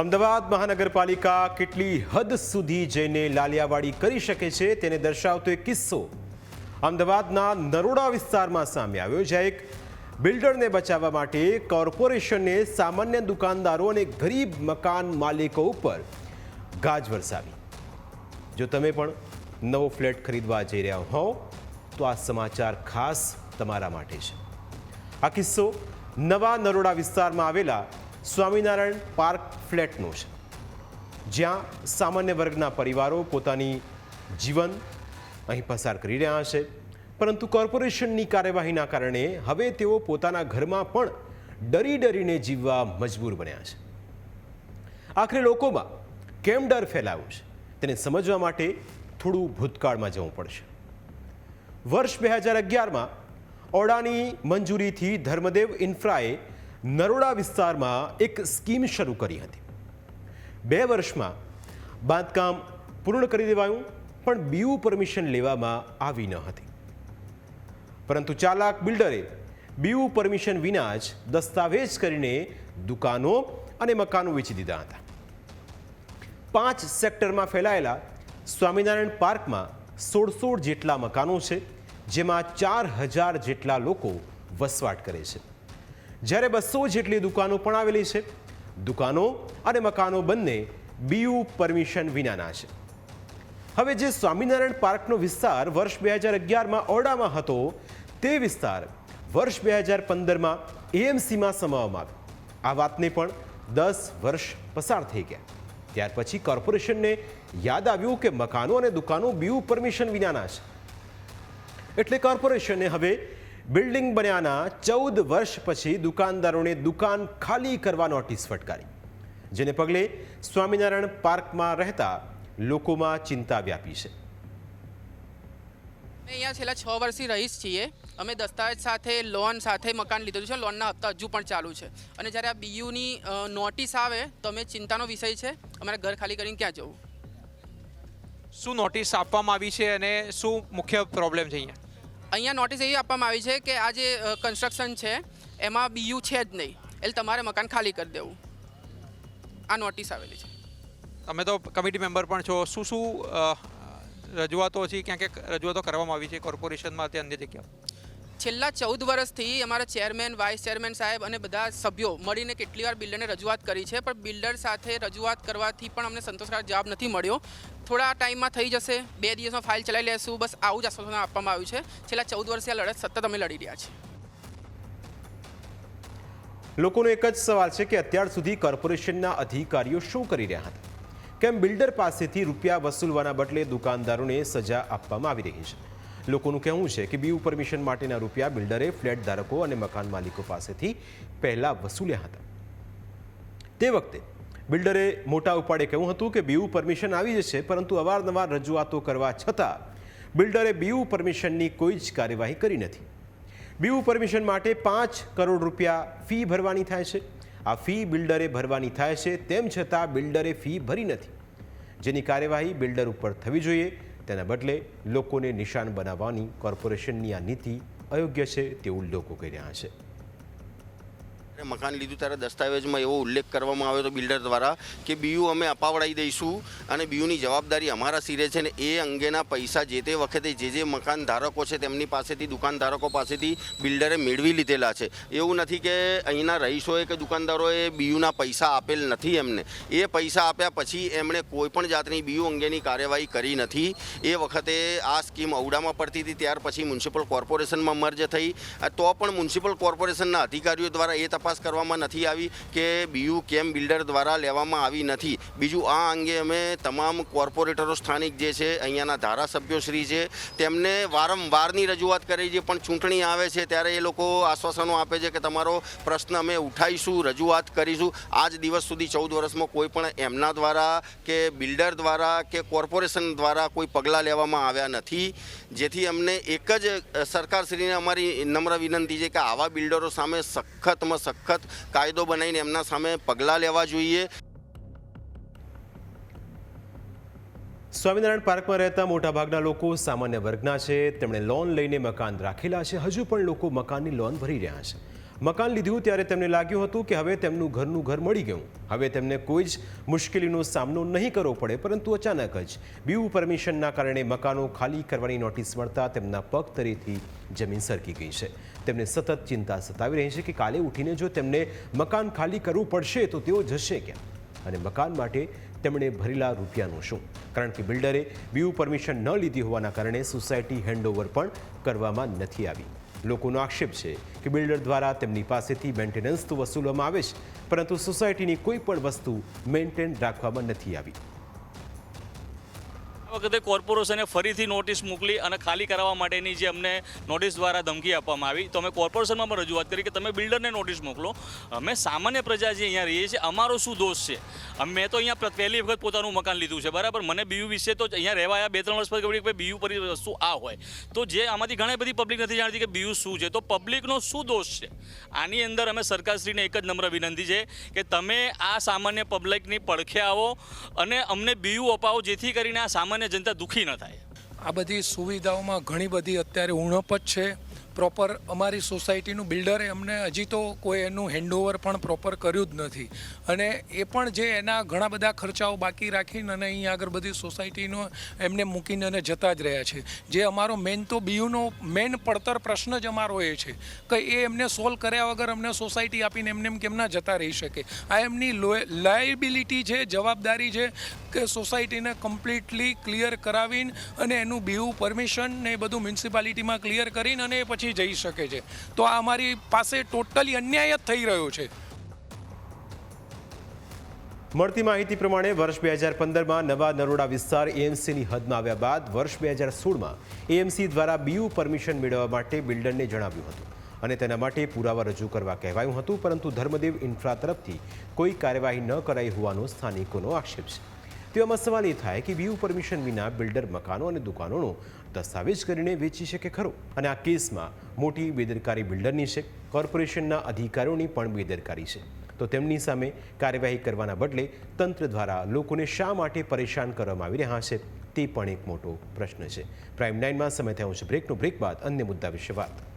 અમદાવાદ મહાનગરપાલિકા કેટલી હદ સુધી જઈને લાલિયાવાડી કરી શકે છે તેને દર્શાવતો એક કિસ્સો અમદાવાદના નરોડા વિસ્તારમાં સામે આવ્યો, જ્યાં એક બિલ્ડરને બચાવવા માટે કોર્પોરેશને સામાન્ય દુકાનદારો અને ગરીબ મકાન માલિકો ઉપર ગાજ વરસાવી. જો તમે પણ નવો ફ્લેટ ખરીદવા જઈ રહ્યા હો તો આ સમાચાર ખાસ તમારા માટે છે. આ કિસ્સો નવા નરોડા વિસ્તારમાં આવેલા સ્વામિનારાયણ પાર્ક ફ્લેટનો છે. જ્યાં સામાન્ય વર્ગના પરિવારો પોતાની જીવન અહીં પસાર કરી રહ્યા છે પરંતુ કોર્પોરેશનની કાર્યવાહીના કારણે હવે તેઓ પોતાના ઘરમાં પણ ડરી ડરીને જીવવા મજબૂર બન્યા છે. આખરે લોકોમાં કેમ ડર ફેલાયો છે તેને સમજવા માટે થોડું ભૂતકાળમાં જવું પડશે. વર્ષ બે હજાર અગિયારમાં ઓડાની મંજૂરીથી ધર્મદેવ ઇન્ફ્રાએ નરોડા વિસ્તારમાં એક સ્કીમ શરૂ કરી હતી. બે વર્ષમાં બાંધકામ પૂર્ણ કરી દેવાયું, પણ બીયુ પરમિશન લેવામાં આવી ન હતી. પરંતુ ચાલાક બિલ્ડરે બીયુ પરમિશન વિના જ દસ્તાવેજ કરીને દુકાનો અને મકાનો વેચી દીધા હતા. પાંચ સેક્ટરમાં ફેલાયેલા સ્વામિનારાયણ પાર્કમાં સોળ સોળ જેટલા મકાનો છે, જેમાં ચાર હજાર જેટલા લોકો વસવાટ કરે છે. જ્યારે બસો જેટલી દુકાનો પણ આવેલી છે. દુકાનો અને મકાનો બંને બીયુ પરમિશન વિનાના છે. હવે જે સ્વામિનારાયણ પાર્કનો વિસ્તાર વર્ષ બે હજાર અગિયારમાં ઓરડામાં હતો, તે વિસ્તાર વર્ષ બે હજાર પંદરમાં એએમસીમાં સમાવવામાં આવ્યો. આ વાતને પણ દસ વર્ષ પસાર થઈ ગયા. ત્યાર પછી કોર્પોરેશનને યાદ આવ્યું કે મકાનો અને દુકાનો બીયુ પરમિશન વિનાના છે. એટલે કોર્પોરેશને હવે બિલ્ડિંગ બન્યાના ચૌદ વર્ષ પછી દુકાનદારોને દુકાન ખાલી કરવા નોટિસ ફટકારી. જેને પગલે સ્વામિનારાયણ પાર્કમાં રહેતા લોકોમાં ચિંતા વ્યાપી છે. અમે અહીંયા છેલ્લા છ વર્ષથી રહીશ છીએ. અમે દસ્તાવેજ સાથે લોન સાથે મકાન લીધેલું છે. લોનના હપ્તા હજુ પણ ચાલુ છે. અને જ્યારે આ બીયુની નોટિસ આવે તો અમે ચિંતાનો વિષય છે. અમારે ઘર ખાલી કરીને ક્યાં જવું? શું નોટિસ આપવામાં આવી છે અને શું મુખ્ય પ્રોબ્લેમ છે અહીંયા? અહીંયા નોટિસ એવી આપવામાં આવી છે કે આ જે કન્સ્ટ્રક્શન છે, એમાં બીયુ છે જ નહીં. એટલે તમારે મકાન ખાલી કરી દેવું. આ નોટિસ આવેલી છે. તમે તો કમિટી મેમ્બર પણ છો. શું શું રજૂઆતો છે? ક્યાં ક્યાંક રજૂઆતો કરવામાં આવી છે કોર્પોરેશનમાં તે અન્ય જગ્યા છેલ્લા ચૌદ વર્ષથી અમારા ચેરમેન, વાઇસ ચેરમેન સાહેબ અને બધા સભ્યો મળીને કેટલી વાર બિલ્ડરને રજૂઆત કરી છે, પણ બિલ્ડર સાથે રજૂઆત કરવાથી પણ અમને સંતોષકારક જવાબ નથી મળ્યો. થોડા ટાઈમમાં થઈ જશે, બે દિવસમાં ફાઇલ ચલાવી લેશું, બસ આવું જ આશ્વાસન આપવામાં આવ્યું છે. છેલ્લા ચૌદ વર્ષથી આ લડત સતત અમે લડી રહ્યા છીએ. લોકોનો એક જ સવાલ છે કે અત્યાર સુધી કોર્પોરેશનના અધિકારીઓ શું કરી રહ્યા હતા? કેમ બિલ્ડર પાસેથી રૂપિયા વસૂલવાના બદલે દુકાનદારોને સજા આપવામાં આવી રહી છે? લોકોનું કહેવું છે કે બીયુ પરમિશન માટેના રૂપિયા બિલ્ડરે, ફ્લેટ ધારકો અને મકાન માલિકો પાસેથી પહેલા વસૂલ્યા હતા. તે વખતે બિલ્ડરે મોટા ઉપાડે કહ્યું હતું કે બીયુ પરમિશન આવી જશે, પરંતુ અવારનવાર રજૂઆતો કરવા છતાં બિલ્ડરે બીયુ પરમિશનની કોઈ જ કાર્યવાહી કરી નથી. બીયુ પરમિશન માટે પાંચ કરોડ રૂપિયા ફી ભરવાની થાય છે. આ ફી બિલ્ડરે ભરવાની થાય છે, તેમ છતાં બિલ્ડરે ફી ભરી નથી. જેની કાર્યવાહી બિલ્ડર ઉપર થવી જોઈએ તેના બદલે લોકોને નિશાન બનાવવાની કોર્પોરેશનની આ નીતિ અયોગ્ય છે તેવું લોકો કહી રહ્યા છે. મકાન લીધું ત્યારે દસ્તાવેજમાં એવો ઉલ્લેખ કરવામાં આવ્યો હતો બિલ્ડર દ્વારા કે બીયુ અમે અપાવડાવી દઈશું અને બીયુની જવાબદારી અમારા સિરે છે ને એ અંગેના પૈસા જે તે વખતે જે જે મકાન ધારકો છે તેમની પાસેથી દુકાનધારકો પાસેથી બિલ્ડરે મેળવી લીધેલા છે. એવું નથી કે અહીંના રહીશોએ કે દુકાનદારોએ બીયુના પૈસા આપેલ નથી એમને. એ પૈસા આપ્યા પછી એમણે કોઈપણ જાતની બીયુ અંગેની કાર્યવાહી કરી નથી. એ વખતે આ સ્કીમ ઔડામાં પડતી હતી, ત્યાર પછી મ્યુનિસિપલ કોર્પોરેશનમાં મર્જ થઈ. તો પણ મ્યુનિસિપલ કોર્પોરેશનના અધિકારીઓ દ્વારા એ તપાસ તપાસ કરવામાં નથી આવી કે બીયુ કેમ બિલ્ડર દ્વારા લેવામાં આવી નથી. બીજું આ અંગે અમે તમામ કોર્પોરેટરો, સ્થાનિક જે છે, અહીંયાના ધારાસભ્યો શ્રી છે, તેમને વારંવારની રજૂઆત કરી છે, પણ ચૂંટણી આવે છે ત્યારે એ લોકો આશ્વાસનો આપે છે કે તમારો પ્રશ્ન અમે ઉઠાવીશું રજૂઆત કરીશું. આજ દિવસ સુધી ચૌદ વર્ષમાં કોઈ પણ એમના દ્વારા કે બિલ્ડર દ્વારા કે કોર્પોરેશન દ્વારા કોઈ પગલાં લેવામાં આવ્યા નથી. જેથી અમને એક જ સરકારશ્રીને અમારી નમ્ર વિનંતી છે કે આવા બિલ્ડરો સામે સખતમાં સખત કાયદો બનાવીને એમના સામે પગલાં લેવા જોઈએ. સ્વામિનારાયણ પાર્કમાં રહેતા મોટાભાગના લોકો સામાન્ય વર્ગના છે. તેમણે લોન લઈને મકાન રાખેલા છે. હજુ પણ લોકો મકાનની લોન ભરી રહ્યા છે. મકાન લીધું ત્યારે તેમને લાગ્યું હતું કે હવે તેમનું ઘરનું ઘર મળી ગયું. હવે તેમને કોઈ જ મુશ્કેલીનો સામનો નહીં કરવો પડે, પરંતુ અચાનક જ બીયુ પરમિશનના કારણે મકાનો ખાલી કરવાની નોટિસ મળતા તેમના પગ તરીથી જમીન સરકી ગઈ છે. તેમને સતત ચિંતા સતાવી રહી છે કે કાલે ઉઠીને જો તેમને મકાન ખાલી કરવું પડશે તો તેઓ જશે ક્યાં? અને મકાન માટે તેમણે ભરેલા રૂપિયાનું શું? કારણ કે બિલ્ડરે બીયુ પરમિશન ન લીધી હોવાના કારણે સોસાયટી હેન્ડઓવર પણ કરવામાં નથી આવી. લોકોનો આક્ષેપ છે કે બિલ્ડર દ્વારા તેમની પાસેથી મેન્ટેનન્સ તો વસૂલવામાં આવે છે પરંતુ સોસાયટીની કોઈ પણ વસ્તુ મેન્ટેન રાખવામાં નથી આવી. વખતે કોર્પોરેશને ફરીથી નોટિસ મોકલી અને ખાલી કરાવવા માટેની જે અમને નોટિસ દ્વારા ધમકી આપવામાં આવી. તો અમે કોર્પોરેશનમાં પણ રજૂઆત કરી કે તમે બિલ્ડરને નોટિસ મોકલો. અમે સામાન્ય પ્રજા જે અહીંયા રહીએ છીએ, અમારો શું દોષ છે? મેં તો અહીંયા પહેલી વખત પોતાનું મકાન લીધું છે, બરાબર? મને બીયુ વિશે તો અહીંયા રહેવા આવ્યા બે ત્રણ વર્ષ પછી ખબર બીયુ પર વસ્તુ આ હોય. તો જે આમાંથી ઘણી બધી પબ્લિક નથી જાણતી કે બીયુ શું છે. તો પબ્લિકનો શું દોષ છે? આની અંદર અમે સરકારશ્રીને એક જ નમ્ર વિનંતી છે કે તમે આ સામાન્ય પબ્લિકની પડખે આવો અને અમને બીયુ અપાવો, જેથી કરીને આ સામાન્ય જનતા દુઃખી ન થાય. આ બધી સુવિધાઓમાં ઘણી બધી અત્યારે ઉણપ જ છે. પ્રોપર અમારી સોસાયટીનું બિલ્ડરે અમને હજી તો કોઈ એનું હેન્ડઓવર પણ પ્રોપર કર્યું જ નથી. અને એ પણ જે એના ઘણા બધા ખર્ચાઓ બાકી રાખીને અને અહીં આગળ બધી સોસાયટીનો એમને મૂકીને અને જતા જ રહ્યા છે. જે અમારો મેન તો બીયુનો મેન પડતર પ્રશ્ન જ અમારો એ છે કે એ એમને સોલ્વ કર્યા વગર અમને સોસાયટી આપીને એમને એમ કેમ ના જતા રહી શકે? આ એમની લાયબિલિટી છે, જવાબદારી છે કે સોસાયટીને કમ્પ્લીટલી ક્લિયર કરાવીને અને એનું બીયુ પરમિશન ને એ બધું મ્યુનિસિપાલિટીમાં ક્લિયર કરીને અને એ પછી જઈ શકે છે. તો આ અમારી પાસે ટોટલી અન્યાય જ થઈ રહ્યો છે. મળતી માહિતી પ્રમાણે વર્ષ બે હજાર પંદરમાં નવા નરોડા વિસ્તાર એએમસીની હદમાં આવ્યા બાદ વર્ષ બે હજાર સોળમાં એએમસી દ્વારા બીયુ પરમિશન મેળવવા માટે બિલ્ડરને જણાવ્યું હતું. અને તેના માટે પુરાવા રજૂ કરવા કહેવાયું હતું, પરંતુ ધર્મદેવ ઇન્ફ્રા તરફથી કોઈ કાર્યવાહી ન કરાઈ હોવાનો સ્થાનિકોનો આક્ષેપ છે. તેવામાં સવાલ એ થાય કે વ્યૂ પરમિશન વિના બિલ્ડર મકાનો અને દુકાનોનો દસ્તાવેજ કરીને વેચી શકે ખરો? અને આ કેસમાં મોટી બેદરકારી બિલ્ડરની છે, કોર્પોરેશનના અધિકારીઓની પણ બેદરકારી છે. તો તેમની સામે કાર્યવાહી કરવાના બદલે તંત્ર દ્વારા લોકોને શા માટે પરેશાન કરવામાં આવી રહ્યા છે, તે પણ એક મોટો પ્રશ્ન છે. પ્રાઇમ નાઇનમાં સમય થયો છે. બ્રેકનો બ્રેક બાદ અન્ય મુદ્દા વિશે વાત.